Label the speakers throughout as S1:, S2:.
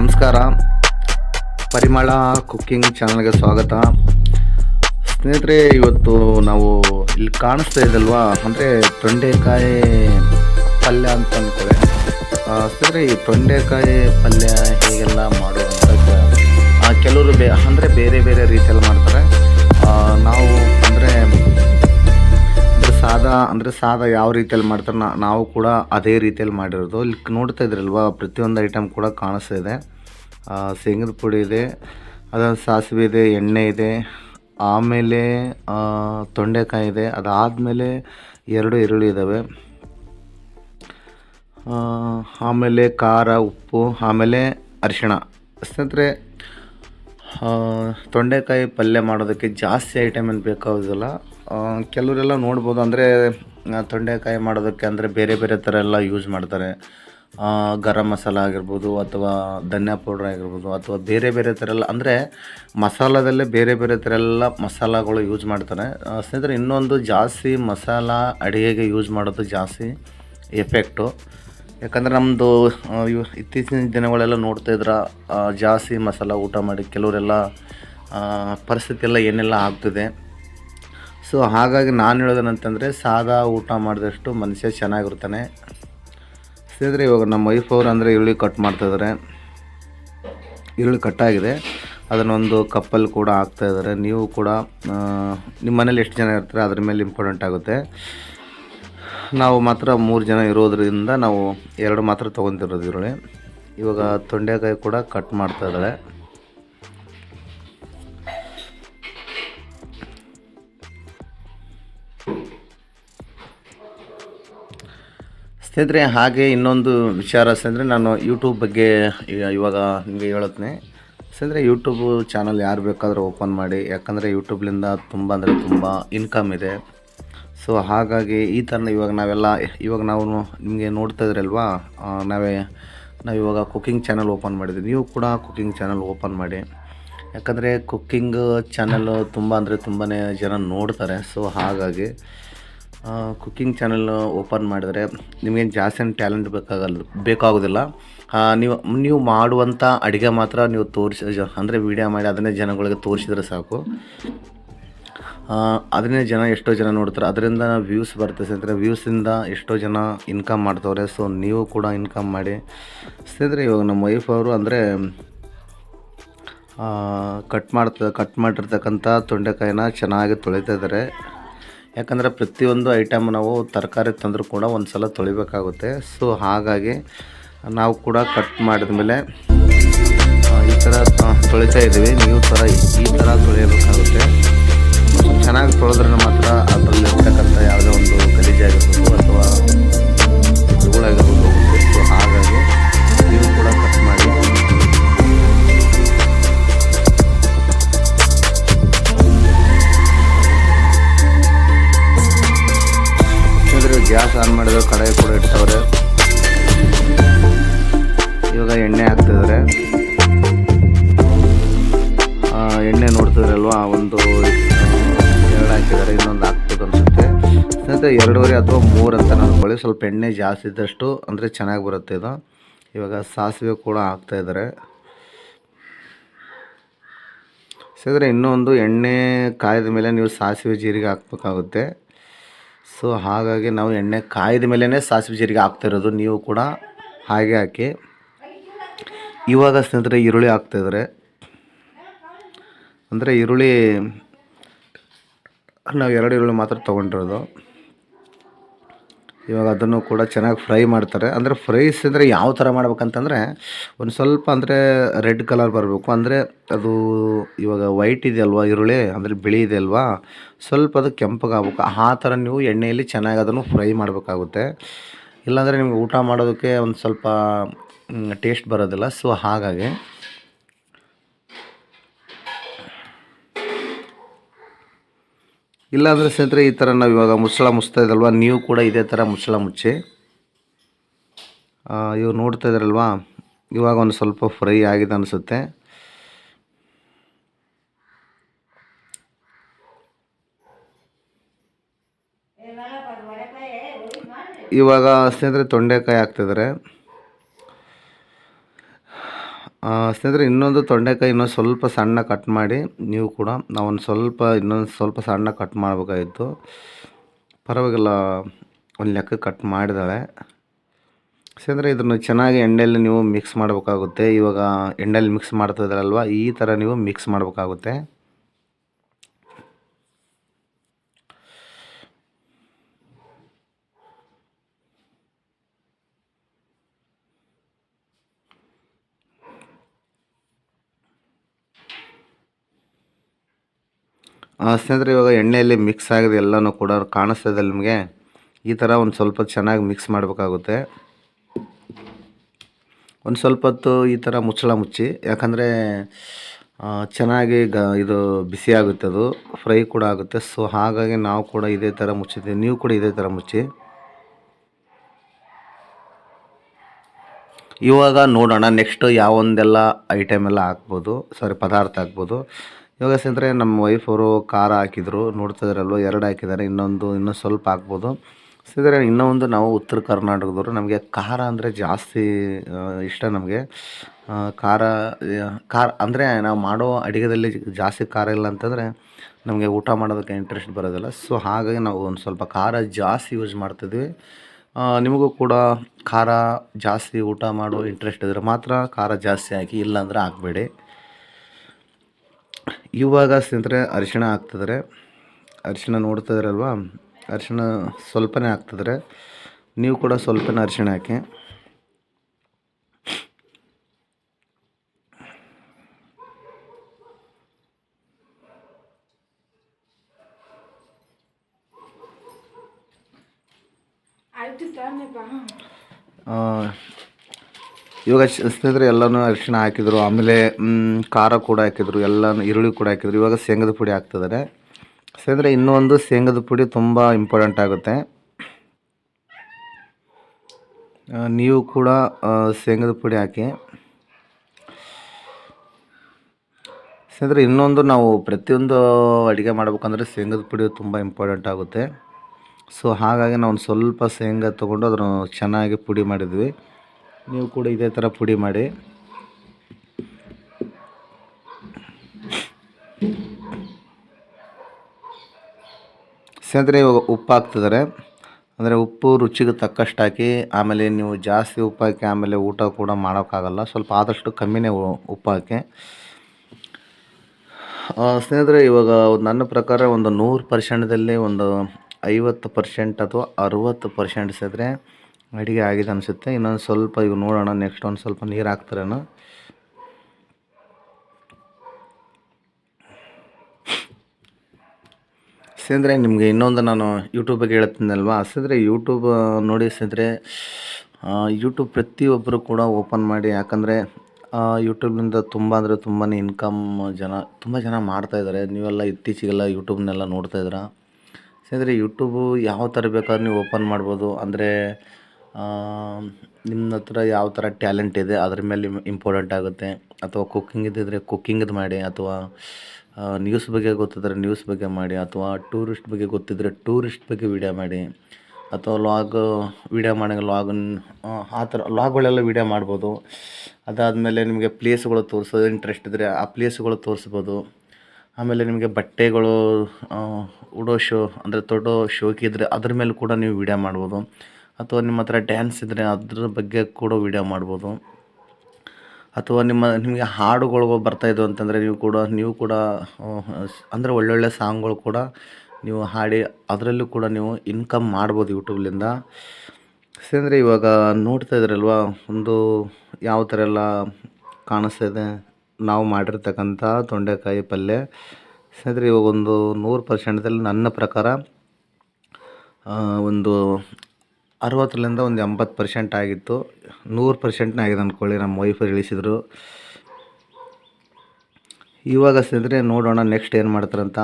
S1: ನಮಸ್ಕಾರ. ಪರಿಮಳ ಕುಕ್ಕಿಂಗ್ ಚಾನಲ್ಗೆ ಸ್ವಾಗತ. ಸ್ನೇಹಿತರೆ, ಇವತ್ತು ನಾವು ಇಲ್ಲಿ ಕಾಣಿಸ್ತಾ ಇದ್ದಲ್ವಾ ಅಂದರೆ ತೊಂಡೆಕಾಯಿ ಪಲ್ಯ ಅಂತ ಅಂದ್ಕೊಳ್ಳಿ ಸ್ನೇಹಿತರೆ, ಈ ತೊಂಡೆಕಾಯಿ ಪಲ್ಯ ಹೇಗೆಲ್ಲ ಮಾಡುವಂಥದ್ದು ಕೆಲವರು ಬೇ ಅಂದರೆ ಬೇರೆ ಬೇರೆ ರೀತಿಯಲ್ಲಿ ಮಾಡ್ತಾರೆ. ನಾವು ಅಂದರೆ ಸಾದ ಯಾವ ರೀತಿಯಲ್ಲಿ ಮಾಡ್ತಾರೆ ನಾವು ಕೂಡ ಅದೇ ರೀತಿಯಲ್ಲಿ ಮಾಡಿರೋದು. ಇಲ್ಲಿ ನೋಡ್ತಾ ಇದ್ರಲ್ವಾ, ಪ್ರತಿಯೊಂದು ಐಟಮ್ ಕೂಡ ಕಾಣಿಸ್ತಾ ಇದೆ. ಶೇಂಗದ ಪುಡಿ ಇದೆ, ಅದೊಂದು ಸಾಸಿವೆ ಇದೆ, ಎಣ್ಣೆ ಇದೆ, ಆಮೇಲೆ ತೊಂಡೆಕಾಯಿ ಇದೆ, ಅದಾದಮೇಲೆ ಎರಡು ಈರುಳ್ಳಿ ಇದ್ದಾವೆ ಆಮೇಲೆ ಖಾರ, ಉಪ್ಪು, ಆಮೇಲೆ ಅರಿಶಿಣ. ಸ್ನೇಹಿತರೆ ತೊಂಡೆಕಾಯಿ ಪಲ್ಯ ಮಾಡೋದಕ್ಕೆ ಜಾಸ್ತಿ ಐಟಮ್ ಏನು ಬೇಕಾಗೋದಿಲ್ಲ. ಕೆಲವರೆಲ್ಲ ನೋಡ್ಬೋದು ಅಂದರೆ ತೊಂಡೆಕಾಯಿ ಮಾಡೋದಕ್ಕೆ ಅಂದರೆ ಬೇರೆ ಬೇರೆ ಥರ ಎಲ್ಲ ಯೂಸ್ ಮಾಡ್ತಾರೆ. ಗರಂ ಮಸಾಲ ಆಗಿರ್ಬೋದು ಅಥವಾ ಧನ್ಯಾ ಪೌಡ್ರ್ ಆಗಿರ್ಬೋದು ಅಥವಾ ಬೇರೆ ಬೇರೆ ಥರ ಎಲ್ಲ, ಅಂದರೆ ಮಸಾಲದಲ್ಲೇ ಬೇರೆ ಬೇರೆ ಥರ ಎಲ್ಲ ಮಸಾಲಗಳು ಯೂಸ್ ಮಾಡ್ತಾರೆ. ಸ್ನೇಹಿತರೆ, ಇನ್ನೊಂದು ಜಾಸ್ತಿ ಮಸಾಲ ಅಡುಗೆಗೆ ಯೂಸ್ ಮಾಡೋದು ಜಾಸ್ತಿ ಎಫೆಕ್ಟು ಯಾಕಂದರೆ ನಮ್ಮದು ಇತ್ತೀಚಿನ ದಿನಗಳೆಲ್ಲ ನೋಡ್ತಾ ಇದ್ರೆ ಜಾಸ್ತಿ ಮಸಾಲ ಊಟ ಮಾಡಿ ಕೆಲವರೆಲ್ಲ ಪರಿಸ್ಥಿತಿ ಎಲ್ಲ ಏನೆಲ್ಲ ಆಗ್ತಿದೆ. ಸೊ ಹಾಗಾಗಿ ನಾನು ಹೇಳೋದೇನಂತಂದರೆ ಸಾದಾ ಊಟ ಮಾಡಿದಷ್ಟು ಮನುಷ್ಯ ಚೆನ್ನಾಗಿರ್ತಾನೆ. ಸ್ನೇಹಿತರೆ, ಇವಾಗ ನಮ್ಮ ವೈಫ್ ಅವರು ಅಂದರೆ ಈರುಳ್ಳಿ ಕಟ್ ಮಾಡ್ತಾಯಿದ್ದಾರೆ ಈರುಳ್ಳಿ ಕಟ್ಟಾಗಿದೆ ಅದನ್ನೊಂದು ಕಪ್ಪಲ್ಲಿ ಕೂಡ ಹಾಕ್ತಾಯಿದ್ದಾರೆ ನೀವು ಕೂಡ ನಿಮ್ಮ ಮನೇಲಿ ಎಷ್ಟು ಜನ ಇರ್ತಾರೆ ಅದ್ರ ಮೇಲೆ ಇಂಪಾರ್ಟೆಂಟ್ ಆಗುತ್ತೆ. ನಾವು ಮಾತ್ರ ಮೂರು ಜನ ಇರೋದರಿಂದ ನಾವು ಎರಡು ಮಾತ್ರ ತೊಗೊತಿರೋದು ಈರುಳ್ಳಿ. ಇವಾಗ ತೊಂಡೆಕಾಯಿ ಕೂಡ ಕಟ್ ಮಾಡ್ತಾ ಸ್ನೇಹಿತರೆ, ಹಾಗೆ ಇನ್ನೊಂದು ವಿಚಾರ ಸ್ನೇಹಿತರೆ, ನಾನು ಯೂಟ್ಯೂಬ್ ಬಗ್ಗೆ ಇವಾಗ ನಿಮಗೆ ಹೇಳುತ್ತೇನೆ. ಸ್ನೇಹಿತರೆ ಯೂಟ್ಯೂಬ್ ಚಾನಲ್ ಯಾರು ಬೇಕಾದರೂ ಓಪನ್ ಮಾಡಿ, ಯಾಕಂದರೆ ಯೂಟ್ಯೂಬ್ಲಿಂದ ತುಂಬ ಅಂದರೆ ತುಂಬ ಇನ್ಕಮ್ ಇದೆ. ಸೊ ಹಾಗಾಗಿ ಈ ಥರ ಇವಾಗ ನಾವೆಲ್ಲ, ಇವಾಗ ನಾವು ನಿಮಗೆ ನೋಡ್ತಾ ಇದ್ರಲ್ವಾ ನಾವೇ, ನಾವು ಇವಾಗ ಕುಕ್ಕಿಂಗ್ ಚಾನಲ್ ಓಪನ್ ಮಾಡಿದ್ವಿ. ನೀವು ಕೂಡ ಕುಕ್ಕಿಂಗ್ ಚಾನಲ್ ಓಪನ್ ಮಾಡಿ. ಯಾಕಂದರೆ ಕುಕ್ಕಿಂಗ್ ಚಾನಲ್ ತುಂಬ ಅಂದರೆ ತುಂಬಾ ಜನ ನೋಡ್ತಾರೆ. ಸೊ ಹಾಗಾಗಿ ಕುಕ್ಕಿಂಗ್ ಚಾನಲ್ ಓಪನ್ ಮಾಡಿದರೆ ನಿಮಗೇನು ಜಾಸ್ತಿ ಟ್ಯಾಲೆಂಟ್ ಬೇಕಾಗಲ್ಲ ಬೇಕಾಗೋದಿಲ್ಲ. ನೀವು ನೀವು ಮಾಡುವಂಥ ಅಡುಗೆ ಮಾತ್ರ ನೀವು ತೋರಿಸಿ ಅಂದರೆ ವೀಡಿಯೋ ಮಾಡಿ ಅದನ್ನೇ ಜನಗಳಿಗೆ ತೋರಿಸಿದ್ರೆ ಸಾಕು. ಅದನ್ನೇ ಜನ ಎಷ್ಟೋ ಜನ ನೋಡ್ತಾರೆ. ಅದರಿಂದ ವ್ಯೂಸ್ ಬರ್ತದೆ ಸ್ನೇಹಿತರೆ. ವ್ಯೂಸಿಂದ ಎಷ್ಟೋ ಜನ ಇನ್ಕಮ್ ಮಾಡ್ತವ್ರೆ. ಸೊ ನೀವು ಕೂಡ ಇನ್ಕಮ್ ಮಾಡಿ. ಸ್ನೇಹಿತರೆ, ಇವಾಗ ನಮ್ಮ ವೈಫ್ ಅವರು ಅಂದರೆ ಕಟ್ ಮಾಡ್ತಾ ಕಟ್ ಮಾಡಿರ್ತಕ್ಕಂಥ ತೊಂಡೆಕಾಯಿನ ಚೆನ್ನಾಗಿ ತೊಳಿತಾ ಇದ್ದಾರೆ ಯಾಕಂದರೆ ಪ್ರತಿಯೊಂದು ಐಟಮ್ ನಾವು ತರಕಾರಿ ತಂದರೂ ಕೂಡ ಒಂದು ಸಲ ತೊಳಿಬೇಕಾಗುತ್ತೆ. ಸೊ ಹಾಗಾಗಿ ನಾವು ಕೂಡ ಕಟ್ ಮಾಡಿದ ಮೇಲೆ ಈ ಥರ ತೊಳಿತಾ ಇದ್ದೀವಿ. ನೀವು ಥರ ಈ ಥರ ತೊಳೆಯಬೇಕಾಗುತ್ತೆ. ಚೆನ್ನಾಗಿ ತೊಳೆದ್ರೆ ಮಾತ್ರ ಅದರಲ್ಲಿ ಇರ್ತಕ್ಕಂಥ ಯಾವುದೇ ಒಂದು ಗಲೀಜಾಗಿರ್ಬೋದು. ಒಂದು ಎರಡು ಹಾಕಿದ್ದಾರೆ, ಇನ್ನೊಂದು ಹಾಕ್ಬೇಕು ಅನಿಸುತ್ತೆ. ಸ್ನೇಹಿತರೆ, ಎರಡೂವರೆ ಅಥವಾ ಮೂರು ಅಂತ ಅನ್ಕೊಳ್ಳಿ ಸ್ವಲ್ಪ ಎಣ್ಣೆ ಜಾಸ್ತಿ ಇದ್ದಷ್ಟು ಅಂದರೆ ಚೆನ್ನಾಗಿ ಬರುತ್ತೆ ಇದು. ಇವಾಗ ಸಾಸಿವೆ ಕೂಡ ಹಾಕ್ತಾಯಿದ್ದಾರೆ ಸ್ನೇಹಿತರೆ, ಇನ್ನೊಂದು ಎಣ್ಣೆ ಕಾಯ್ದ ಮೇಲೆ ನೀವು ಸಾಸಿವೆ ಜೀರಿಗೆ ಹಾಕ್ಬೇಕಾಗುತ್ತೆ. ಸೊ, ಹಾಗಾಗಿ ನಾವು ಎಣ್ಣೆ ಕಾಯ್ದ ಮೇಲೇ ಸಾಸಿವೆ ಜೀರಿಗೆ ಹಾಕ್ತಿರೋದು ನೀವು ಕೂಡ ಹಾಗೆ ಹಾಕಿ. ಇವಾಗ ಸ್ನೇಹಿತರೆ, ಈರುಳ್ಳಿ ಹಾಕ್ತಾಯಿದ್ದಾರೆ ಅಂದರೆ ಈರುಳ್ಳಿ, ನಾವು ಎರಡು ಈರುಳ್ಳಿ ಮಾತ್ರ ತೊಗೊಂಡಿರೋದು. ಇವಾಗ ಅದನ್ನು ಕೂಡ ಚೆನ್ನಾಗಿ ಫ್ರೈ ಮಾಡ್ತಾರೆ. ಅಂದರೆ ಫ್ರೈಸ್ ಅಂದರೆ ಯಾವ ಥರ ಮಾಡ್ಬೇಕಂತಂದರೆ, ಒಂದು ಸ್ವಲ್ಪ ಅಂದರೆ ರೆಡ್ ಕಲರ್ ಬರಬೇಕು. ಅಂದರೆ ಅದು ಇವಾಗ ವೈಟ್ ಇದೆಯಲ್ವಾ ಈರುಳ್ಳಿ, ಅಂದರೆ ಬಿಳಿ ಇದೆ ಅಲ್ವಾ, ಸ್ವಲ್ಪ ಅದು ಕೆಂಪಗಾಗಬೇಕು. ಆ ಥರ ನೀವು ಎಣ್ಣೆಯಲ್ಲಿ ಚೆನ್ನಾಗಿ ಅದನ್ನು ಫ್ರೈ ಮಾಡಬೇಕಾಗುತ್ತೆ. ಇಲ್ಲಾಂದರೆ ನಿಮ್ಗೆ ಊಟ ಮಾಡೋದಕ್ಕೆ ಒಂದು ಸ್ವಲ್ಪ ಟೇಸ್ಟ್ ಬರೋದಿಲ್ಲ. ಸೊ ಹಾಗಾಗಿ ಇಲ್ಲಾಂದರೆ ಸ್ನೇಹಿತರೆ, ಈ ಥರ ನಾವು ಇವಾಗ ಮುಚ್ಚಳ ಮುಚ್ತಾ ಇದ್ದಲ್ವ ನೀವು ಕೂಡ ಇದೇ ಥರ ಮುಚ್ಚಳ ಮುಚ್ಚಿ. ಇವು ನೋಡ್ತಾ ಇದ್ದಾರಲ್ವಾ ಇವಾಗ ಒಂದು ಸ್ವಲ್ಪ ಫ್ರೈ ಆಗಿದೆ ಅನಿಸುತ್ತೆ. ಇವಾಗ ಸ್ನೇಹಿತರೆ, ತೊಂಡೆಕಾಯಿ ಹಾಕ್ತಿದ್ದಾರೆ ಸ್ನೇಹಿತರೆ, ಇನ್ನೊಂದು ತೊಂಡೆಕಾಯಿ ಇನ್ನೊಂದು ಸ್ವಲ್ಪ ಸಣ್ಣ ಕಟ್ ಮಾಡಿ ನೀವು ಕೂಡ ನಾವೊಂದು ಸ್ವಲ್ಪ, ಇನ್ನೊಂದು ಸ್ವಲ್ಪ ಸಣ್ಣ ಕಟ್ ಮಾಡಬೇಕಾಗಿತ್ತು. ಪರವಾಗಿಲ್ಲ, ಒಂದು ಲೆಕ್ಕ ಕಟ್ ಮಾಡಿದಾಳೆ ಸ್ನೇಹಿತರೆ, ಇದನ್ನು ಚೆನ್ನಾಗಿ ಎಣ್ಣೆಯಲ್ಲಿ ನೀವು ಮಿಕ್ಸ್ ಮಾಡಬೇಕಾಗುತ್ತೆ. ಇವಾಗ ಎಣ್ಣೆಯಲ್ಲಿ ಮಿಕ್ಸ್ ಮಾಡ್ತಾ ಇದ್ದಾರಲ್ವ? ಈ ಥರ ನೀವು ಮಿಕ್ಸ್ ಮಾಡಬೇಕಾಗುತ್ತೆ. ಸ್ನೇಹಿತರೆ, ಇವಾಗ ಎಣ್ಣೆಯಲ್ಲಿ ಮಿಕ್ಸ್ ಆಗಿದೆ ಎಲ್ಲನೂ ಕೂಡ ಕಾಣಿಸ್ತದೆ ನಿಮಗೆ. ಈ ಥರ ಒಂದು ಸ್ವಲ್ಪ ಚೆನ್ನಾಗಿ ಮಿಕ್ಸ್ ಮಾಡಬೇಕಾಗುತ್ತೆ. ಒಂದು ಸ್ವಲ್ಪ ಹೊತ್ತು ಈ ಥರ ಮುಚ್ಚಳ ಮುಚ್ಚಿ, ಯಾಕಂದರೆ ಚೆನ್ನಾಗಿ ಗ, ಇದು ಬಿಸಿ ಆಗುತ್ತೆ ಅದು, ಫ್ರೈ ಕೂಡ ಆಗುತ್ತೆ. ಸೊ ಹಾಗಾಗಿ ನಾವು ಕೂಡ ಇದೇ ಥರ ಮುಚ್ಚಿದ್ದೀವಿ ನೀವು ಕೂಡ ಇದೇ ಥರ ಮುಚ್ಚಿ. ಇವಾಗ ನೋಡೋಣ ನೆಕ್ಸ್ಟ್ ಯಾವೊಂದೆಲ್ಲ ಐಟಮ್ ಎಲ್ಲ ಹಾಕ್ಬೋದು ಸಾರಿ ಪದಾರ್ಥ ಹಾಕ್ಬೋದು. ಇವಾಗ ನಮ್ಮ ವೈಫ್ ಅವರು ಖಾರ ಹಾಕಿದ್ರು, ನೋಡ್ತಾ ಇದ್ರಲ್ವ, ಎರಡು ಹಾಕಿದ್ದಾರೆ, ಇನ್ನೊಂದು ಇನ್ನೂ ಸ್ವಲ್ಪ ಹಾಕ್ಬೋದು. ಸ್ನೇಹಿತರೆ ಇನ್ನೊಂದು ನಾವು ಉತ್ತರ ಕರ್ನಾಟಕದವರು. ನಮಗೆ ಖಾರ ಅಂದರೆ ಜಾಸ್ತಿ ಇಷ್ಟ ನಮಗೆ. ಖಾರ ಖಾರ ಅಂದರೆ ನಾವು ಮಾಡೋ ಅಡುಗೆದಲ್ಲಿ ಜಾಸ್ತಿ ಖಾರ ಇಲ್ಲ ಅಂತಂದರೆ ನಮಗೆ ಊಟ ಮಾಡೋದಕ್ಕೆ ಇಂಟ್ರೆಸ್ಟ್ ಬರೋದಿಲ್ಲ. ಸೊ ಹಾಗಾಗಿ ನಾವು ಒಂದು ಸ್ವಲ್ಪ ಖಾರ ಜಾಸ್ತಿ ಯೂಸ್ ಮಾಡ್ತಿದ್ವಿ. ನಿಮಗೂ ಕೂಡ ಖಾರ ಜಾಸ್ತಿ ಊಟ ಮಾಡೋ ಇಂಟ್ರೆಸ್ಟ್ ಇದ್ದರೆ ಮಾತ್ರ ಖಾರ ಜಾಸ್ತಿ ಹಾಕಿ, ಇಲ್ಲಾಂದರೆ ಹಾಕಬೇಡಿ. ಇವಾಗ ಸ್ನೇಹಿತರೆ ಅರಿಶಿಣ ಹಾಕ್ತಿದ್ರೆ ಅರಿಶಿಣ ನೋಡ್ತಾ ಅಲ್ವಾ ಅರಿಶಿಣ ಸ್ವಲ್ಪನೇ ಹಾಕ್ತಿದ್ರೆ ನೀವು ಕೂಡ ಸ್ವಲ್ಪನೇ ಅರಿಶಿಣ ಹಾಕಿ. ಇವಾಗ ಸ್ನೇಹಿತರೆ, ಎಲ್ಲನೂ ಅರಿಶಿಣ ಹಾಕಿದರು, ಆಮೇಲೆ ಖಾರ ಕೂಡ ಹಾಕಿದರು, ಎಲ್ಲನೂ ಈರುಳ್ಳಿ ಕೂಡ ಹಾಕಿದರು. ಇವಾಗ ಶೇಂಗದ ಪುಡಿ ಹಾಕ್ತಿದ್ದಾರೆ. ಸ್ನೇಹಿತರೆ, ಇನ್ನೊಂದು ಶೇಂಗದ ಪುಡಿ ತುಂಬ ಇಂಪಾರ್ಟೆಂಟ್ ಆಗುತ್ತೆ. ನೀವು ಕೂಡ ಶೇಂಗದ ಪುಡಿ ಹಾಕಿ. ಸ್ನೇಹಿತರೆ, ಇನ್ನೊಂದು ನಾವು ಪ್ರತಿಯೊಂದು ಅಡುಗೆ ಮಾಡಬೇಕಂದ್ರೆ ಶೇಂಗದ ಪುಡಿ ತುಂಬ ಇಂಪಾರ್ಟೆಂಟ್ ಆಗುತ್ತೆ. ಸೊ, ಹಾಗಾಗಿ ನಾವು ಸ್ವಲ್ಪ ಶೇಂಗಾ ತೊಗೊಂಡು ಅದನ್ನು ಚೆನ್ನಾಗಿ ಪುಡಿ ಮಾಡಿದ್ವಿ. ನೀವು ಕೂಡ ಇದೇ ಥರ ಪುಡಿ ಮಾಡಿ. ಸ್ನೇಹಿತರೆ, ಇವಾಗ ಉಪ್ಪು ಹಾಕ್ತಿದ್ದಾರೆ. ಅಂದರೆ ಉಪ್ಪು ರುಚಿಗೆ ತಕ್ಕಷ್ಟು ಹಾಕಿ ಆಮೇಲೆ ನೀವು ಜಾಸ್ತಿ ಉಪ್ಪು ಹಾಕಿ ಆಮೇಲೆ ಊಟ ಕೂಡ ಮಾಡೋಕ್ಕಾಗಲ್ಲ. ಸ್ವಲ್ಪ ಆದಷ್ಟು ಕಮ್ಮಿನೇ ಉಪ್ಪು ಹಾಕಿ. ಸ್ನೇಹಿತರೆ, ಇವಾಗ ನನ್ನ ಪ್ರಕಾರ ಒಂದು ನೂರು ಪರ್ಸೆಂಟ್ದಲ್ಲಿ ಒಂದು ಐವತ್ತು ಪರ್ಸೆಂಟ್ ಅಥವಾ ಅರುವತ್ತು ಪರ್ಸೆಂಟ್ ಸೇರಿದ್ರೆ ಅಡುಗೆ ಆಗಿದೆ ಅನಿಸುತ್ತೆ. ಇನ್ನೊಂದು ಸ್ವಲ್ಪ ಇವು ನೋಡೋಣ ನೆಕ್ಸ್ಟ್ ಒಂದು ಸ್ವಲ್ಪ ನೀರು ಹಾಕ್ತಾರೇನೋ. ಸ್ನೇಹಿತರೆ ನಿಮಗೆ ಇನ್ನೊಂದು ನಾನು ಯೂಟ್ಯೂಬ್ ಬಗ್ಗೆ ಹೇಳ್ತೀನಲ್ವಾ ಸ್ನೇಹಿತರೆ ಯೂಟ್ಯೂಬ್ ನೋಡಿ ಸ್ನೇಹಿತರೆ ಯೂಟ್ಯೂಬ್ ಪ್ರತಿಯೊಬ್ಬರು ಕೂಡ ಓಪನ್ ಮಾಡಿ, ಯಾಕಂದರೆ ಯೂಟ್ಯೂಬ್ನಿಂದ ತುಂಬ ಅಂದರೆ ತುಂಬಾ ಇನ್ಕಮ್ ಜನ, ತುಂಬ ಜನ ಮಾಡ್ತಾಯಿದ್ದಾರೆ ನೀವೆಲ್ಲ ಇತ್ತೀಚೆಗೆಲ್ಲ ಯೂಟ್ಯೂಬ್ನೆಲ್ಲ ನೋಡ್ತಾ ಇದ್ದೀರಾ? ಸ್ನೇಹಿತರೆ ಯೂಟ್ಯೂಬು ಯಾವ ಥರ ಬೇಕಾದ್ರೂ ನೀವು ಓಪನ್ ಮಾಡ್ಬೋದು. ಅಂದರೆ ನಿಮ್ಮ ಹತ್ರ ಯಾವ ಥರ ಟ್ಯಾಲೆಂಟ್ ಇದೆ, ಅದ್ರ ಮೇಲೆ ಇಂಪಾರ್ಟೆಂಟ್ ಆಗುತ್ತೆ, ಅಥವಾ ಕುಕ್ಕಿಂಗ್ ಇದ್ದಿದ್ರೆ ಕುಕ್ಕಿಂಗದು ಮಾಡಿ, ಅಥವಾ ನ್ಯೂಸ್ ಬಗ್ಗೆ ಗೊತ್ತಿದ್ರೆ ನ್ಯೂಸ್ ಬಗ್ಗೆ ಮಾಡಿ, ಅಥವಾ ಟೂರಿಸ್ಟ್ ಬಗ್ಗೆ ಗೊತ್ತಿದ್ದರೆ ಟೂರಿಸ್ಟ್ ಬಗ್ಗೆ ವಿಡಿಯೋ ಮಾಡಿ, ಅಥವಾ ಲಾಗ್ ವಿಡಿಯೋ ಮಾಡಂಗೆ ಲಾಗನ್ ಆ ಥರ ಲಾಗ್ಗಳೆಲ್ಲ ವಿಡಿಯೋ ಮಾಡ್ಬೋದು. ಅದಾದಮೇಲೆ ನಿಮಗೆ ಪ್ಲೇಸ್ಗಳು ತೋರಿಸೋದು ಇಂಟ್ರೆಸ್ಟ್ ಇದ್ದರೆ ಆ ಪ್ಲೇಸ್ಗಳು ತೋರಿಸ್ಬೋದು. ಆಮೇಲೆ ನಿಮಗೆ ಬಟ್ಟೆಗಳು ಉಡೋ ಶೋ ಅಂದರೆ ತೊಡೋ ಶೋಕಿದ್ರೆ ಅದ್ರ ಮೇಲೆ ಕೂಡ ನೀವು ವಿಡಿಯೋ ಮಾಡ್ಬೋದು. ಅಥವಾ ನಿಮ್ಮ ಹತ್ರ ಡ್ಯಾನ್ಸ್ ಇದ್ದರೆ ಅದ್ರ ಬಗ್ಗೆ ಕೂಡ ವೀಡಿಯೋ ಮಾಡ್ಬೋದು. ಅಥವಾ ನಿಮ್ಮ, ನಿಮಗೆ ಹಾಡುಗಳು ಬರ್ತಾಯಿದ್ವು ಅಂತಂದರೆ ನೀವು ಕೂಡ ನೀವು ಕೂಡ ಅಂದರೆ ಒಳ್ಳೊಳ್ಳೆ ಸಾಂಗ್ಗಳು ಕೂಡ ನೀವು ಹಾಡಿ ಅದರಲ್ಲೂ ಕೂಡ ನೀವು ಇನ್ಕಮ್ ಮಾಡ್ಬೋದು ಯೂಟ್ಯೂಬ್ಲಿಂದ ಅಂದರೆ ಇವಾಗ ನೋಡ್ತಾ ಇದ್ರಲ್ವ, ಒಂದು ಯಾವ ಥರ ಎಲ್ಲ ಕಾಣಿಸ್ತಾಯಿದೆ ನಾವು ಮಾಡಿರ್ತಕ್ಕಂಥ ತೊಂಡೆಕಾಯಿ ಪಲ್ಯ ಸ್ನೇಹಿತರೆ ಇವಾಗ ಒಂದು ನೂರು ಪರ್ಸೆಂಟ್ದಲ್ಲಿ ನನ್ನ ಪ್ರಕಾರ ಒಂದು ಅರವತ್ತರಿಂದ ಒಂದು ಎಂಬತ್ತು ಪರ್ಸೆಂಟ್ ಆಗಿತ್ತು. ನೂರು ಪರ್ಸೆಂಟ್ನೇ ಆಗಿದೆ ಅಂದ್ಕೊಳ್ಳಿ ನಮ್ಮ ವೈಫ್ ಇಳಿಸಿದರು ಇವಾಗ ಸ್ನೇಹಿತರೆ ನೋಡೋಣ ನೆಕ್ಸ್ಟ್ ಏನು ಮಾಡ್ತಾರಂತ.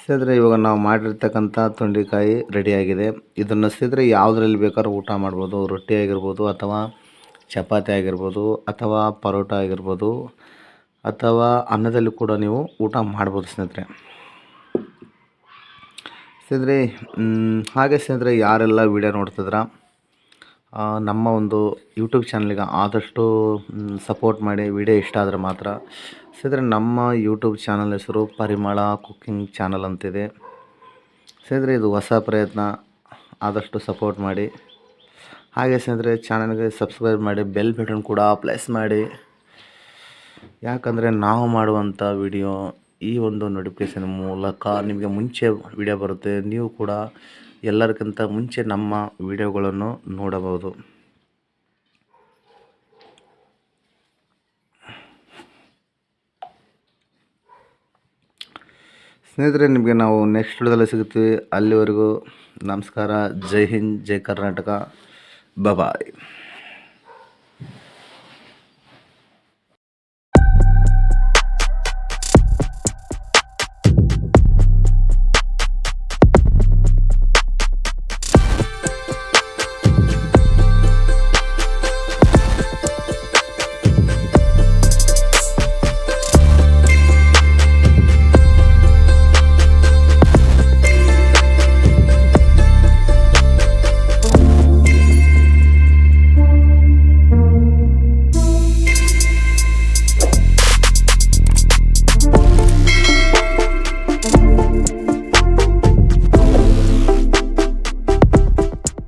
S1: ಸ್ನೇಹಿತರೆ ಇವಾಗ ನಾವು ಮಾಡಿರ್ತಕ್ಕಂಥ ತೊಂಡೆಕಾಯಿ ರೆಡಿಯಾಗಿದೆ ಇದನ್ನು ಸ್ನೇಹಿತರೆ ಯಾವುದ್ರಲ್ಲಿ ಬೇಕಾದ್ರೂ ಊಟ ಮಾಡ್ಬೋದು. ರೊಟ್ಟಿ ಆಗಿರ್ಬೋದು ಅಥವಾ ಚಪಾತಿ ಆಗಿರ್ಬೋದು ಅಥವಾ ಪರೋಟ ಆಗಿರ್ಬೋದು ಅಥವಾ ಅನ್ನದಲ್ಲಿ ಕೂಡ ನೀವು ಊಟ ಮಾಡ್ಬೋದು ಸ್ನೇಹಿತರೆ. ಸ್ನೇಹಿತರೆ ಹಾಗೆ ಸ್ನೇಹಿತರೆ, ಯಾರೆಲ್ಲ ವಿಡಿಯೋ ನೋಡ್ತಿದ್ರ ನಮ್ಮ ಒಂದು ಯೂಟ್ಯೂಬ್ ಚಾನಲ್ಗೆ ಆದಷ್ಟು ಸಪೋರ್ಟ್ ಮಾಡಿ ವಿಡಿಯೋ ಇಷ್ಟ ಆದರೆ ಮಾತ್ರ. ಸ್ನೇಹಿತರೆ, ನಮ್ಮ ಯೂಟ್ಯೂಬ್ ಚಾನಲ್ ಹೆಸರು ಪರಿಮಳ ಕುಕ್ಕಿಂಗ್ ಚಾನಲ್ ಅಂತಿದೆ. ಸ್ನೇಹಿತರೆ, ಇದು ಹೊಸ ಪ್ರಯತ್ನ. ಆದಷ್ಟು ಸಪೋರ್ಟ್ ಮಾಡಿ. ಹಾಗೆ ಸ್ನೇಹಿತರೆ ಚಾನಲ್ಗೆ ಸಬ್ಸ್ಕ್ರೈಬ್ ಮಾಡಿ ಬೆಲ್ ಬಟನ್ ಕೂಡ ಪ್ರೆಸ್ ಮಾಡಿ. ಯಾಕಂದರೆ ನಾವು ಮಾಡುವಂಥ ವಿಡಿಯೋ ಈ ಒಂದು ನೋಟಿಫಿಕೇಶನ್ ಮೂಲಕ ನಿಮಗೆ ಮುಂಚೆ ವಿಡಿಯೋ ಬರುತ್ತೆ, ನೀವು ಕೂಡ ಎಲ್ಲರಿಗಿಂತ ಮುಂಚೆ ನಮ್ಮ ವಿಡಿಯೋಗಳನ್ನು ನೋಡಬಹುದು. ಸ್ನೇಹಿತರೆ, ನಿಮಗೆ ನಾವು ನೆಕ್ಸ್ಟ್ ವಿಡಿಯೋದಲ್ಲಿ ಸಿಗುತ್ತೀವಿ. ಅಲ್ಲಿವರೆಗೂ ನಮಸ್ಕಾರ. ಜೈ ಹಿಂದ್, ಜೈ ಕರ್ನಾಟಕ. ಬಾಯ್